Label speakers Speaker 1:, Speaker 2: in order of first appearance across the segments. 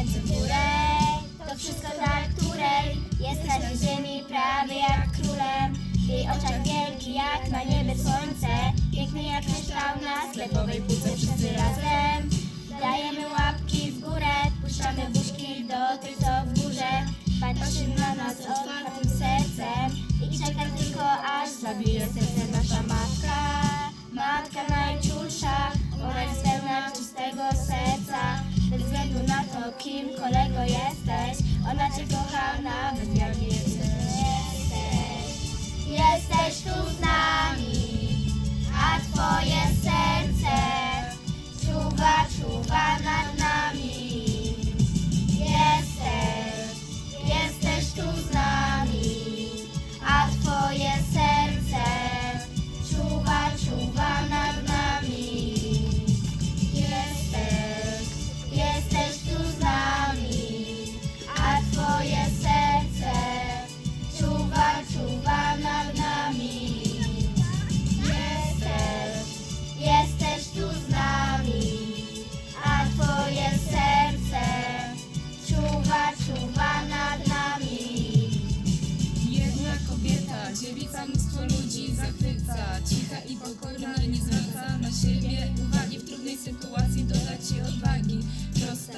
Speaker 1: ręce w górę. To wszystko dla której jesteś w ziemi prawie jak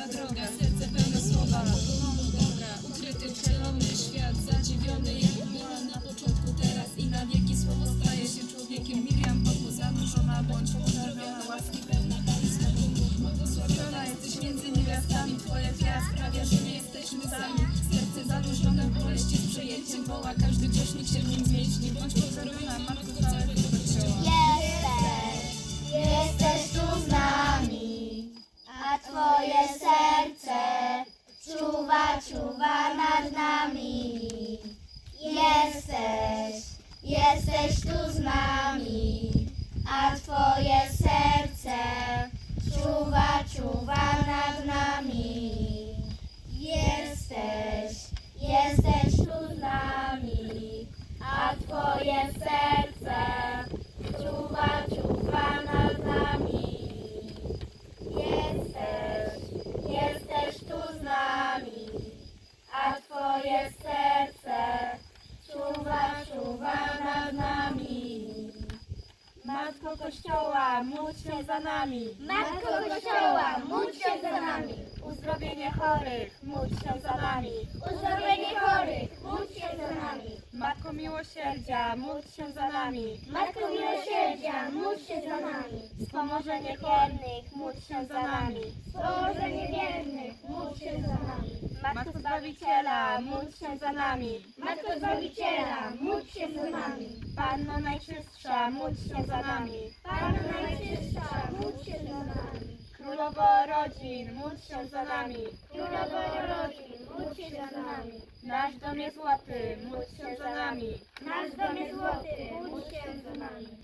Speaker 2: Prosta droga, serce pełne słowa. Pokochano Boga, ukryty wcielony świat Zadziwiony jak była na początku teraz I na wieki. Słowo staje się człowiekiem Miriam Bogu zanurzona, bądź pozdrowiona Łaski pełna Pańska Bogu Błogosławiona jesteś między niewiastami Twoja wiara sprawia, że nie jesteśmy sami. Serce zanurzone w boleści z przejęciem woła. Każdy grzesznik się w nim zmieści. Bądź pozdrowiona, Matko
Speaker 1: czuwa, czuwa nad nami. Jesteś, jesteś tu Matko Kościoła, módl się za nami. Matko Kościoła, módl się za nami. Uzdrowienie chorych, módl się za nami. Uzdrowienie chorych, módl się za nami. Matko Miłosierdzia, módl się za nami. Matko Miłosierdzia, módl się za nami. Wspomożenie wiernych, módl się za nami. Wspomożenie wiernych, módl się za nami. Matko Zbawiciela, módl się za nami. Matko Zbawiciela, módl się za nami. Panno Najczystsza, módl się za nami. Panno Najczystsza, módl się za nami. Królowo rodzin, módl się za nami. Królowo rodzin, módl się za nami. Nasz dom jest złoty, módl się za nami. Nasz dom jest złoty, módl się za nami.